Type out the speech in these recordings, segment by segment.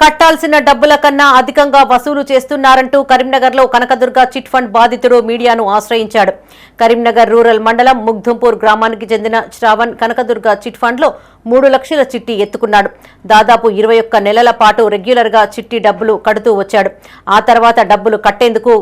కట్టాల్సిన డబ్బుల కన్నా అధికంగా వసూలు చేస్తున్నారంటూ కరీంనగర్లో కనకదుర్గ చిట్ ఫండ్ బాధితుడు మీడియాను ఆశ్రయించాడు. కరీంనగర్ రూరల్ మండలం ముగ్ధంపూర్ గ్రామానికి చెందిన శ్రావణ్ కనకదుర్గ చిట్ ఫండ్లో మూడు లక్షల చిట్టి ఎత్తుకున్నాడు. దాదాపు ఇరవై ఒక్క నెలల పాటు రెగ్యులర్గా చిట్టి డబ్బులు కడుతూ వచ్చాడు. ఆ తర్వాత డబ్బులు కట్టేందుకు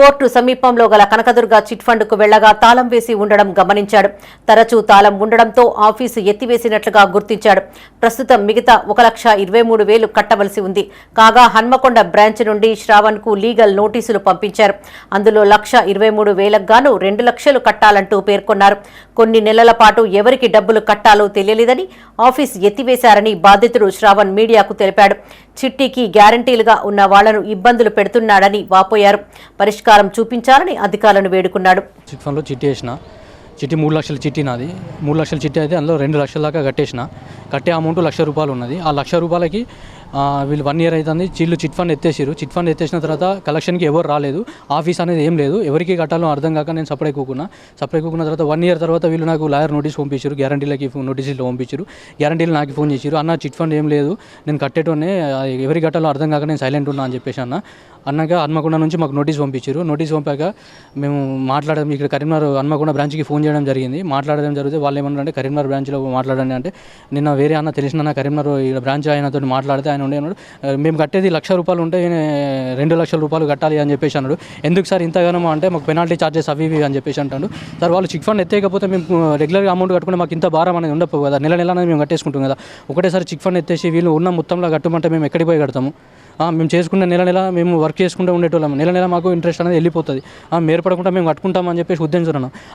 కోర్టు సమీపంలో గల కనకదుర్గ చిట్ ఫండ్కు వెళ్ళగా తాళం వేసి ఉండడం గమనించాడు. తరచూ తాళం ఉండడంతో ఆఫీసు ఎత్తివేసినట్లుగా గుర్తించాడు. ప్రస్తుతం మిగతా ఒక లక్ష ఇరవై మూడు వేలు కట్టవలసి ఉంది. కాగా హన్మకొండ బ్రాంచ్ నుండి శ్రావణ్కు లీగల్ నోటీసులు పంపించారు. అందులో లక్ష ఇరవై మూడు వేలకు గాను రెండు లక్షలు కట్టాలంటూ పేర్కొన్నారు. కొన్ని నెలల పాటు ఎవరికి డబ్బులు కట్టాలో తెలియలేదని ఆఫీస్ ఎత్తివేశారని బాధితుడు శ్రావణ్ మీడియాకు తెలిపాడు. చిట్టీకి గ్యారంటీలుగా ఉన్న వాళ్ళను ఇబ్బందులు పెడుతున్నాడని వాపోయారు. పరిష్కారం చూపించాలని అధికారులను వేడుకున్నాడు. చిట్ ఫండ్లో చిట్టి వేసిన. చిట్టి మూడు లక్షల చిట్టి నాది. మూడు లక్షల చిట్టి అయితే అందులో రెండు లక్షల దాకా కట్టేసిన. కట్టే అమౌంట్ లక్ష రూపాయలు ఉన్నది. ఆ లక్ష రూపాయలకి వీళ్ళు వన్ ఇయర్ అవుతుంది చిల్లు చిట్ ఫండ్ ఎత్తేసారు చిట్ ఫండ్ ఎత్తేసిన తర్వాత కలెక్షన్కి ఎవరు రాలేదు. ఆఫీస్ అనేది ఏం లేదు. ఎవరికి కట్టాలో అర్థం కాక నేను సప్లై కూకున్నా. సప్లై కూకున్న తర్వాత వన్ ఇయర్ తర్వాత వీళ్ళు నాకు లాయర్ నోటీస్ పంపించారు గ్యారంటీలకి నోటీసులు పంపించారు గ్యారంటీలు నాకు ఫోన్ చేశారు అన్న చిట్ ఫండ్ ఏం లేదు. నేను కట్టేటోనే ఎవరికి కట్టాలో అర్థం కాక నేను సైలెంట్ ఉన్నా అని చెప్పేసి అన్న. అన్నాక హన్మకొండ నుంచి మాకు నోటీస్ పంపించారు. నోటీస్ పంపాక మేము మాట్లాడడం ఇక్కడ కరీంనగర్ హన్మకొండ బ్రాంచ్కి ఫోన్ చేయడం జరిగింది. మాట్లాడడం జరిగితే వాళ్ళు ఏమన్నారంటే కరీంనగర్ బ్రాంచ్లో మాట్లాడండి అంటే నిన్న వేరే అన్న తెలిసిన కరీంనగర్ ఇక్కడ బ్రాంచ్ ఆయనతో మాట్లాడితే ఆయన ఉండే అన్నాడు. మేము కట్టేది లక్ష రూపాయలు ఉంటే రెండు లక్షల రూపాయలు కట్టాలి అని చెప్పేసి అన్నాడు. ఎందుకు సార్ ఇంతగానో అంటే మాకు పెనాల్టీ చార్జెస్ అవి ఇవి అని చెప్పేసి అంటాడు. సార్ వాళ్ళు చిక్ ఫండ్ ఎత్తేకపోతే మేము రెగ్యులర్గా అమౌంట్ కట్టుకుంటే మాకు ఇంత భారం అనేది ఉండదు కదా. నెల నెల అనేది మేము కట్టేసుకుంటాం కదా. ఒకటేసారి చిక్ ఫండ్ ఎత్తేసి వీళ్ళు ఉన్న మొత్తంలో కట్టమంటే మేము ఎక్కడికి పోయి కడతాము? మేము చేసుకున్న నెల నెల మేము వర్క్ చేసుకుంటూ ఉండేటోళ్ళం. నెల నెల మాకు ఇంట్రెస్ట్ అనేది వెళ్ళిపోతుంది. మేము ఏర్పడకుండా మేము కట్టుకుంటామని చెప్పేసి ఉద్దేశిస్తున్నాను